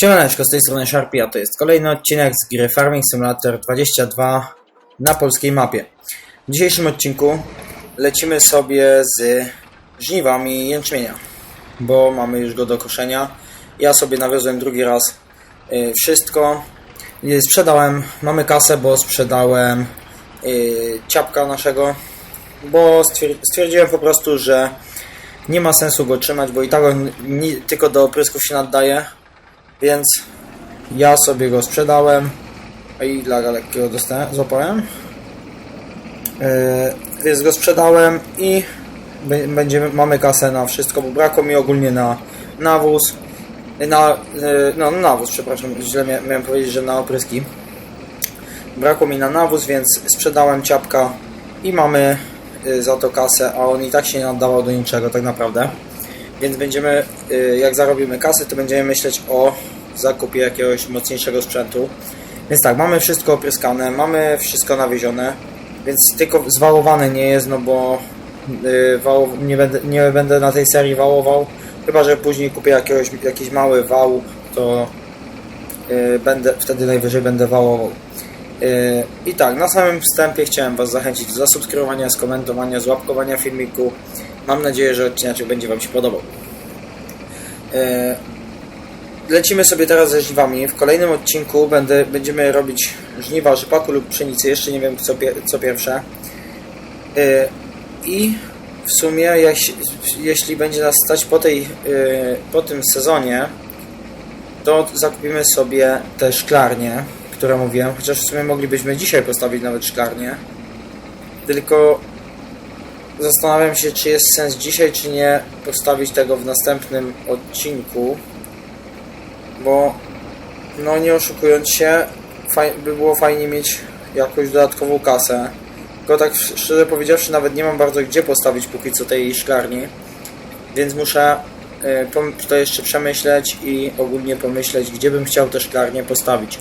Siemaneczko, z tej strony Sharpie, a to jest kolejny odcinek z gry Farming Simulator 22 na polskiej mapie. W dzisiejszym odcinku lecimy sobie z żniwami jęczmienia, bo mamy już go do koszenia. Ja sobie nawiozłem drugi raz y, wszystko. Y, Sprzedałem, mamy kasę, bo sprzedałem y, ciapka naszego, bo stwier- stwierdziłem po prostu, że nie ma sensu go trzymać, bo i tak on tylko do oprysków się naddaje. Więc ja sobie go sprzedałem. I laga lekkiego dostałem, złapałem. Yy, więc go sprzedałem i będziemy, mamy kasę na wszystko, bo brakło mi ogólnie na nawóz. Na, yy, no, nawóz, przepraszam, źle mia- miałem powiedzieć, że na opryski. Brakło mi na nawóz, więc sprzedałem ciapka i mamy yy, za to kasę, a on i tak się nie oddawał do niczego tak naprawdę. Więc będziemy, y, jak zarobimy kasę, to będziemy myśleć o zakupie jakiegoś mocniejszego sprzętu. Więc tak, mamy wszystko opryskane, mamy wszystko nawiezione, więc tylko zwałowane nie jest, no bo y, wało, nie, będę, nie będę na tej serii wałował. Chyba, że później kupię jakiegoś, jakiś mały wał, to y, będę, wtedy najwyżej będę wałował. I tak, na samym wstępie chciałem Was zachęcić do zasubskrybowania, skomentowania, złapkowania filmiku. Mam nadzieję, że odcinek będzie Wam się podobał. E, Lecimy sobie teraz ze żniwami. W kolejnym odcinku będę, będziemy robić żniwa rzepaku lub pszenicy. Jeszcze nie wiem co, co pierwsze. E, I w sumie, jeś, jeśli będzie nas stać po, tej, e, po tym sezonie, to zakupimy sobie te szklarnie, które mówiłem. Chociaż w sumie moglibyśmy dzisiaj postawić nawet szklarnię. Tylko Zastanawiam się, czy jest sens dzisiaj, czy nie postawić tego w następnym odcinku, bo no nie oszukując się, by było fajnie mieć jakąś dodatkową kasę. Tylko tak szczerze powiedziawszy, nawet nie mam bardzo gdzie postawić póki co tej szklarni, więc muszę y, to jeszcze przemyśleć i ogólnie pomyśleć, gdzie bym chciał te szklarnie postawić.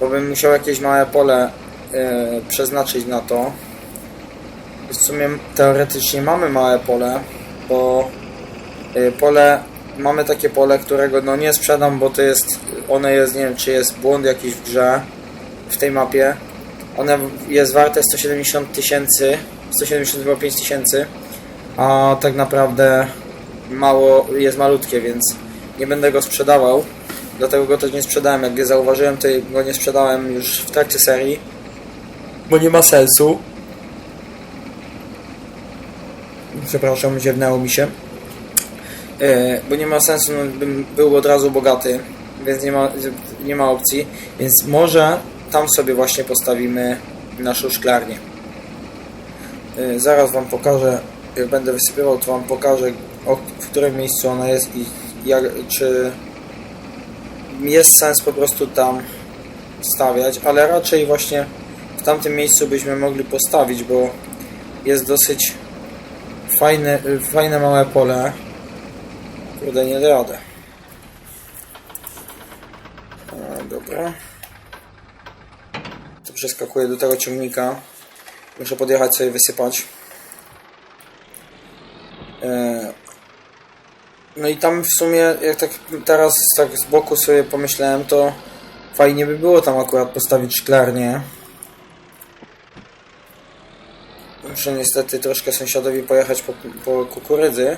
Bo bym musiał jakieś małe pole y, przeznaczyć na to. W sumie teoretycznie mamy małe pole, bo y, pole, mamy takie pole, którego no nie sprzedam, bo to jest, one jest, nie wiem czy jest błąd jakiś w grze, w tej mapie. One jest warte 170 tysięcy, 175 tysięcy, a tak naprawdę mało, jest malutkie, więc nie będę go sprzedawał. Dlatego go też nie sprzedałem. Jak je zauważyłem, to go nie sprzedałem już w trakcie serii, bo nie ma sensu. Przepraszam, ziewnęło mi się. E, bo nie ma sensu, no, bym był od razu bogaty, więc nie ma, nie ma opcji. Więc może tam sobie właśnie postawimy naszą szklarnię. E, zaraz Wam pokażę, jak będę wysypywał, to Wam pokażę, w którym miejscu ona jest i jak, czy jest sens po prostu tam stawiać, ale raczej właśnie w tamtym miejscu byśmy mogli postawić, bo jest dosyć fajne, fajne małe pole. Kurde, nie radę. A, dobra. To przeskakuję do tego ciągnika. Muszę podjechać sobie wysypać. E, No i tam w sumie, jak tak teraz tak z boku sobie pomyślałem, to fajnie by było tam akurat postawić szklarnię. Muszę niestety troszkę sąsiadowi pojechać po, po kukurydzy.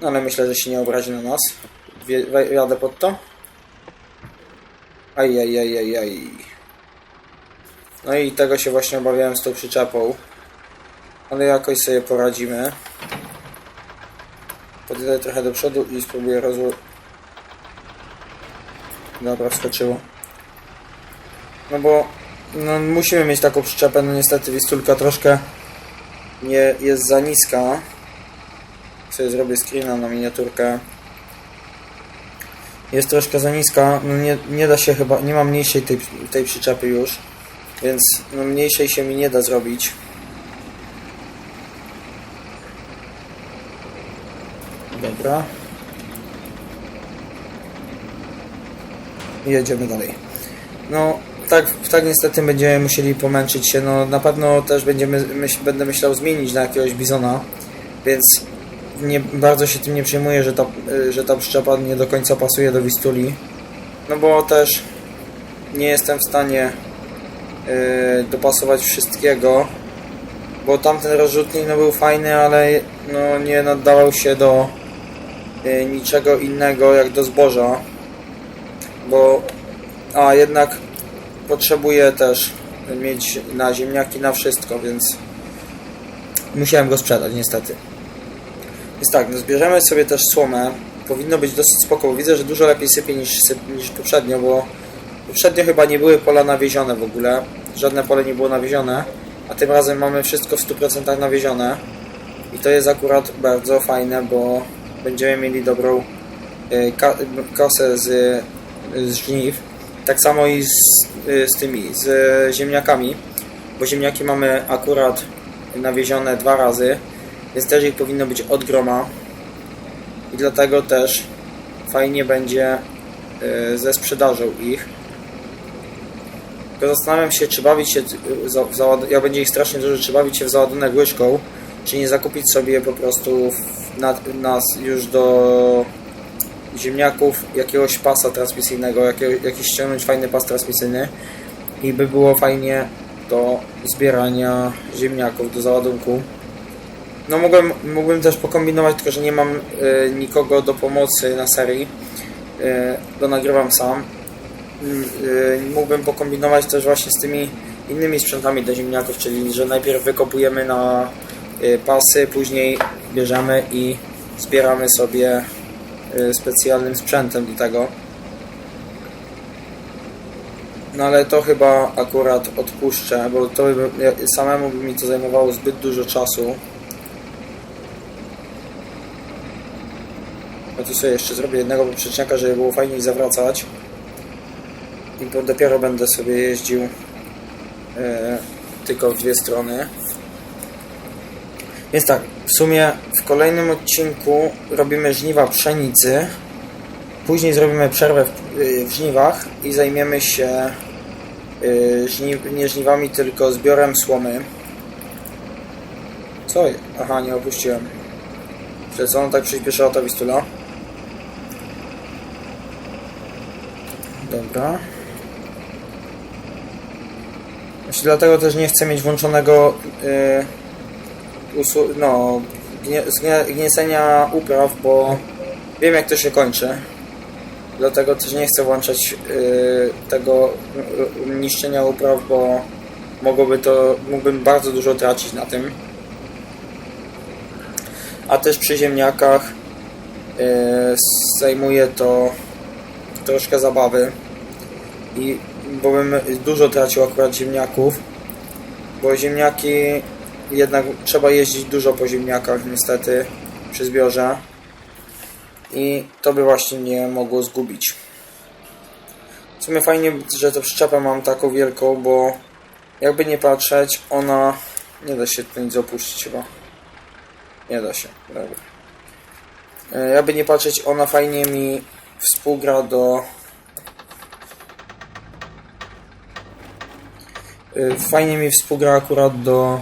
No ale myślę, że się nie obrazi na nas. Jadę pod to. Aj, aj, aj, aj, aj. No i tego się właśnie obawiałem z tą przyczepą. Ale jakoś sobie poradzimy. Podjadę trochę do przodu i spróbuję rozło... Dobra, wskoczyło. No bo no, musimy mieć taką przyczepę, no niestety wistulka troszkę nie jest za niska. Sobie zrobię screena na miniaturkę. Jest troszkę za niska, no nie, nie da się chyba, nie ma mniejszej tej, tej przyczepy już, więc no mniejszej się mi nie da zrobić. Dobra. Jedziemy dalej. No, tak, tak niestety będziemy musieli pomęczyć się. No, na pewno też będziemy, myśl, będę myślał zmienić na jakiegoś bizona, więc nie, bardzo się tym nie przejmuję, że ta, że ta przyczepa nie do końca pasuje do Wistuli. No bo też nie jestem w stanie yy, dopasować wszystkiego, bo tamten rozrzutnik no, był fajny, ale no, nie nadawał się do yy, niczego innego jak do zboża, bo a jednak potrzebuję też mieć na ziemniaki na wszystko, więc musiałem go sprzedać niestety. Więc tak, no zbierzemy sobie też słomę. Powinno być dosyć spoko, widzę, że dużo lepiej sypie niż, niż poprzednio, bo poprzednio chyba nie były pola nawiezione w ogóle. Żadne pole nie było nawiezione, a tym razem mamy wszystko w 100% nawiezione. I to jest akurat bardzo fajne, bo będziemy mieli dobrą y, ka- kosę z, z żniw. Tak samo i z, y, z tymi, z ziemniakami, bo ziemniaki mamy akurat nawiezione dwa razy, więc też ich powinno być od groma. I dlatego też fajnie będzie y, ze sprzedażą ich. Tylko zastanawiam się, czy bawić się y, za, w załad- jak będzie ich strasznie dużo, czy bawić się w załadunek łyżką, czy nie zakupić sobie po prostu w- na, nas już do ziemniaków jakiegoś pasa transmisyjnego, jakiego, jakiś ściągnąć fajny pas transmisyjny i by było fajnie do zbierania ziemniaków do załadunku. No mogłem, mógłbym też pokombinować, tylko że nie mam y, nikogo do pomocy na serii, y, to nagrywam sam. Y, mógłbym pokombinować też właśnie z tymi innymi sprzętami do ziemniaków, czyli że najpierw wykopujemy na pasy, później bierzemy i zbieramy sobie specjalnym sprzętem do tego. No ale to chyba akurat odpuszczę, bo to by, samemu by mi to zajmowało zbyt dużo czasu. Ja tu sobie jeszcze zrobię jednego poprzeczniaka, żeby było fajniej zawracać. I dopiero będę sobie jeździł e, tylko w dwie strony. Więc tak, w sumie w kolejnym odcinku robimy żniwa pszenicy. Później zrobimy przerwę w, y, w żniwach i zajmiemy się y, żni, nie żniwami, tylko zbiorem słomy. Co? Aha, nie opuściłem. Że co, on tak przyspieszyła ta wistula? Dobra. Właśnie dlatego też nie chcę mieć włączonego y, no, gnie, zgnie- gniecenia upraw, bo wiem jak to się kończy. Dlatego też nie chcę włączać y, tego niszczenia upraw, bo mogłoby to, mógłbym bardzo dużo tracić na tym. A też przy ziemniakach y, zajmuje to troszkę zabawy i bo bym dużo tracił akurat ziemniaków, bo ziemniaki jednak trzeba jeździć dużo po ziemniakach niestety przy zbiorze i to by właśnie mnie mogło zgubić. W sumie fajnie, że tę przyczepę mam taką wielką, bo jakby nie patrzeć, ona nie da się nic opuścić chyba. Nie da się, dobra. E, Jakby nie patrzeć, ona fajnie mi współgra do Y, Fajnie mi współgra akurat do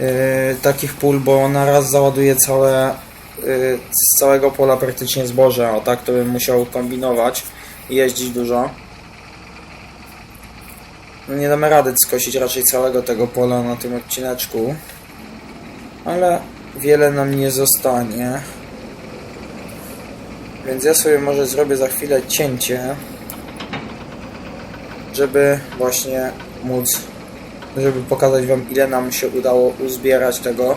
y, takich pól, bo ona raz załaduje całe, y, z całego pola praktycznie zboże, a tak to bym musiał kombinować i jeździć dużo. No nie damy rady skosić raczej całego tego pola na tym odcineczku, ale wiele nam nie zostanie. Więc ja sobie może zrobię za chwilę cięcie, żeby właśnie móc, żeby pokazać Wam ile nam się udało uzbierać tego.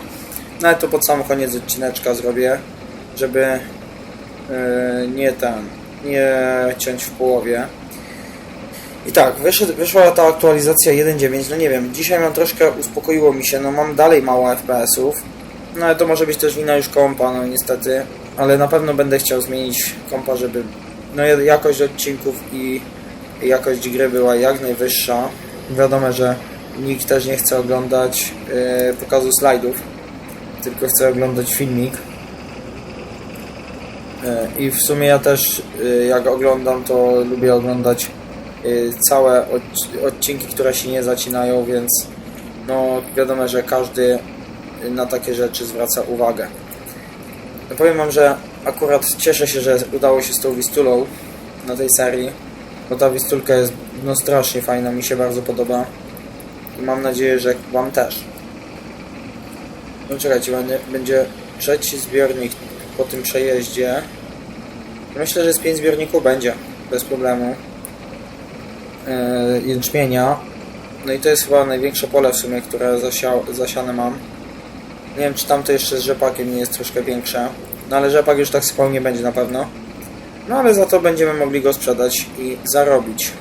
No ale to pod sam koniec odcineczka zrobię, żeby yy, nie ten, nie ciąć w połowie. I tak, wyszedł, wyszła ta aktualizacja 1.9, no nie wiem, dzisiaj mam troszkę, uspokoiło mi się, no mam dalej mało FPS-ów, no ale to może być też wina już kompa, no niestety, ale na pewno będę chciał zmienić kompa, żeby no jakość odcinków i jakość gry była jak najwyższa. Wiadomo, że nikt też nie chce oglądać yy, pokazu slajdów, tylko chce oglądać filmik. Yy, I w sumie ja też, yy, jak oglądam, to lubię oglądać całe odc- odcinki, które się nie zacinają, więc no wiadomo, że każdy na takie rzeczy zwraca uwagę. No powiem Wam, że akurat cieszę się, że udało się z tą Wistulą na tej serii Bo ta wistulka jest no strasznie fajna, mi się bardzo podoba. I mam nadzieję, że Wam też. No czekajcie, będzie, trzeci zbiornik po tym przejeździe. Myślę, że z 5 zbiorników będzie, bez problemu. Yy, jęczmienia. No i to jest chyba największe pole w sumie, które zasiał, zasiane mam. Nie wiem, czy tamto jeszcze z rzepakiem nie jest troszkę większe. No ale rzepak już tak spał nie będzie na pewno. No ale za to będziemy mogli go sprzedać i zarobić.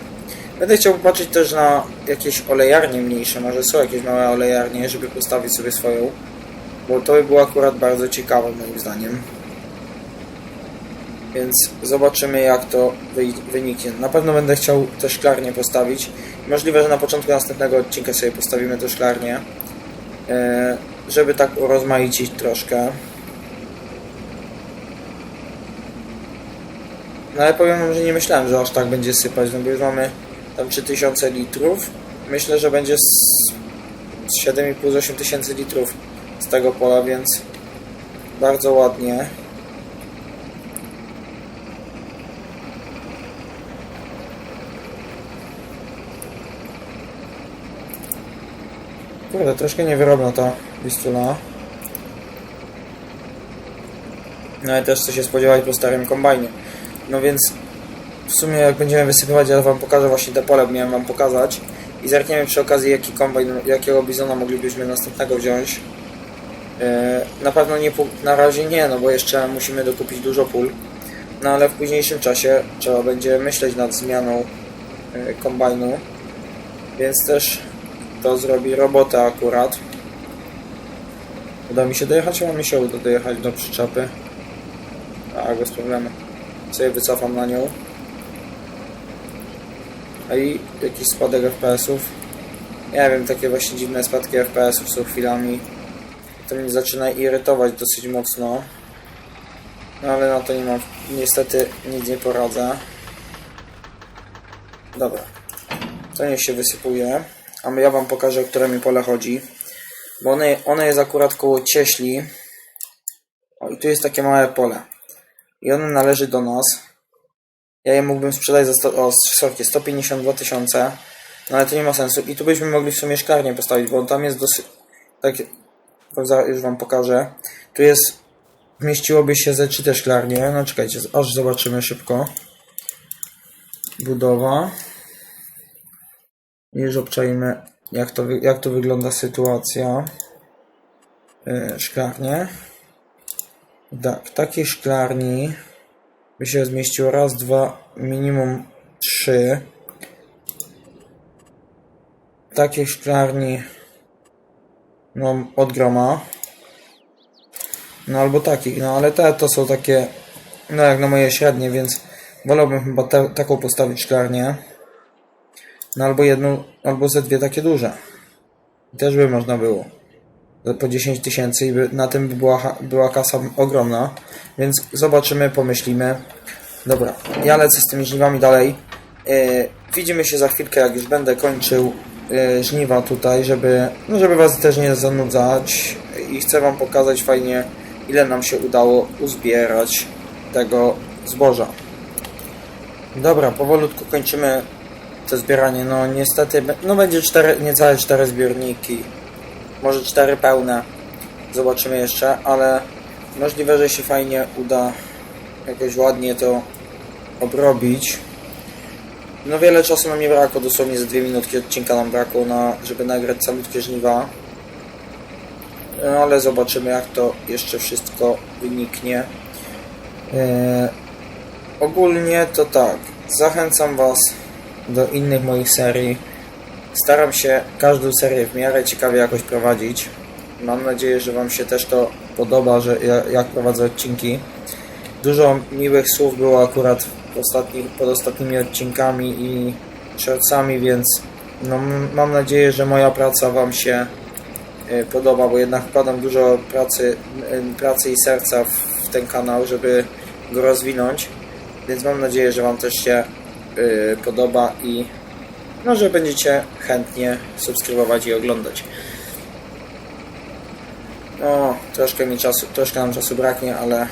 Będę chciał popatrzeć też na jakieś olejarnie mniejsze, może są jakieś małe olejarnie, żeby postawić sobie swoją. Bo to by było akurat bardzo ciekawe moim zdaniem. Więc zobaczymy jak to wyniknie. Na pewno będę chciał te szklarnie postawić. Możliwe, że na początku następnego odcinka sobie postawimy te szklarnie. e, Żeby tak urozmaicić troszkę. No ale powiem że nie myślałem, że aż tak będzie sypać, no bo już mamy tam 3000 litrów. Myślę, że będzie z z 7,5-8 tysięcy litrów z tego pola, więc bardzo ładnie. Kurde, troszkę niewyrobna ta wistula. No ale też co się spodziewać po starym kombajnie. No więc w sumie jak będziemy wysypywać, ja wam pokażę właśnie te pole, miałem wam pokazać. I zerkniemy przy okazji jaki kombajn, jakiego bizona moglibyśmy następnego wziąć. E, Na pewno nie na razie nie, no bo jeszcze musimy dokupić dużo pól. No ale w późniejszym czasie trzeba będzie myśleć nad zmianą e, kombajnu. Więc też to zrobi robotę akurat. Uda mi się dojechać, a mi się uda dojechać do przyczepy. Tak, bez problemu. Sobie wycofam na nią. A i jakiś spadek FPS-ów. Nie wiem, takie właśnie dziwne spadki FPS-ów są chwilami. To mnie zaczyna irytować dosyć mocno. No ale na to nie mam, niestety nic nie poradzę. Dobra. To niech się wysypuje. A ja wam pokażę, o które mi pole chodzi. Bo one, one jest akurat koło cieśli. O i tu jest takie małe pole. I ono należy do nas. Ja je mógłbym sprzedać za 100, o, sorki, 152 tysiące. No ale to nie ma sensu. I tu byśmy mogli w sumie szklarnię postawić, bo tam jest dosyć... Tak, już wam pokażę. Tu jest... Mieściłoby się ze trzy te szklarnie. No czekajcie, aż zobaczymy szybko. Budowa. I już obczajmy, jak to, jak to wygląda sytuacja. Yy, szklarnie. Tak, takiej szklarni by się zmieściło raz, dwa, minimum trzy. W takiej szklarni no od groma. No albo takich, no ale te to są takie no jak na moje średnie, więc wolałbym chyba te, taką postawić szklarnię. No albo jedną, albo ze dwie takie duże. Też by można było. Za- Po 10 tysięcy i na tym by była, była kasa ogromna. Więc zobaczymy, pomyślimy. Dobra, ja lecę z tymi żniwami dalej. Yy, widzimy się za chwilkę, jak już będę kończył yy, żniwa tutaj, żeby, no żeby was też nie zanudzać. I chcę wam pokazać fajnie, ile nam się udało uzbierać tego zboża. Dobra, powolutku kończymy to zbieranie. No niestety, no będzie cztery, niecałe cztery zbiorniki. Może cztery pełne. Zobaczymy jeszcze, ale możliwe, że się fajnie uda jakoś ładnie to obrobić. No wiele czasu nam nie brakło, dosłownie ze dwie minutki odcinka nam brakło, na, żeby nagrać calutkie żniwa. No ale zobaczymy jak to jeszcze wszystko wyniknie. Eee, ogólnie to tak, zachęcam Was do innych moich serii. Staram się każdą serię w miarę ciekawie jakoś prowadzić. Mam nadzieję, że Wam się też to podoba, że ja, jak prowadzę odcinki. Dużo miłych słów było akurat w ostatnich, pod ostatnimi odcinkami i shortsami, więc no, mam nadzieję, że moja praca Wam się y, podoba, bo jednak wkładam dużo pracy, pracy i serca w, ten kanał, żeby go rozwinąć. Więc mam nadzieję, że Wam też się y, podoba i no, że będziecie chętnie subskrybować i oglądać. No, troszkę mi czasu, troszkę nam czasu braknie, ale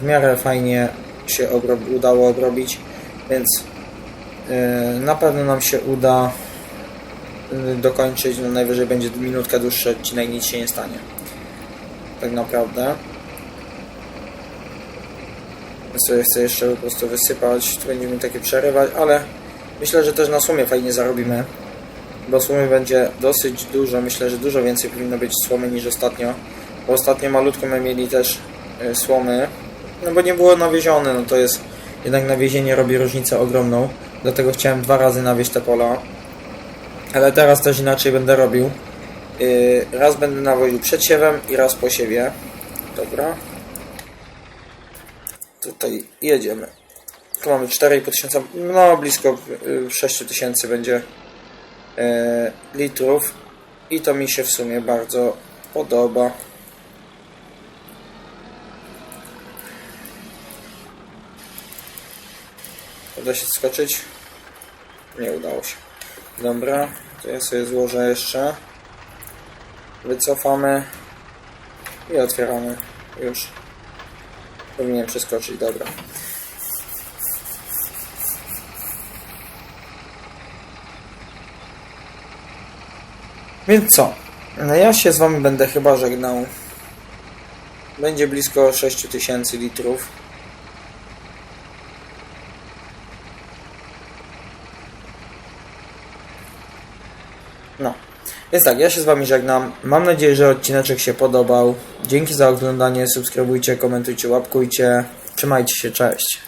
w miarę fajnie się obro- udało obrobić, więc Yy, Na pewno nam się uda yy, dokończyć, no najwyżej będzie minutka dłuższy odcinek, nic się nie stanie. Tak naprawdę. Ja sobie chcę jeszcze po prostu wysypać, tu będziemy takie przerywać, ale myślę, że też na sumie fajnie zarobimy. Bo słomy będzie dosyć dużo, myślę, że dużo więcej powinno być słomy niż ostatnio. Bo ostatnio malutko my mieli też y, słomy, no bo nie było nawiezione, no to jest, jednak nawiezienie robi różnicę ogromną. Dlatego chciałem dwa razy nawieźć te pola. Ale teraz też inaczej będę robił. Y, raz będę nawoził przed siewem i raz po siewie. Dobra. Tutaj jedziemy. Tu mamy 4,5 tysiąca, no blisko y, 6 tysięcy będzie e, litrów i to mi się w sumie bardzo podoba. Uda się skoczyć? Nie udało się. Dobra, to ja sobie złożę jeszcze. Wycofamy i otwieramy. Już powinien przeskoczyć, dobra. Więc co? No ja się z wami będę chyba żegnał. Będzie blisko 6000 litrów. No. Więc tak, ja się z wami żegnam. Mam nadzieję, że odcineczek się podobał. Dzięki za oglądanie. Subskrybujcie, komentujcie, łapkujcie. Trzymajcie się, cześć.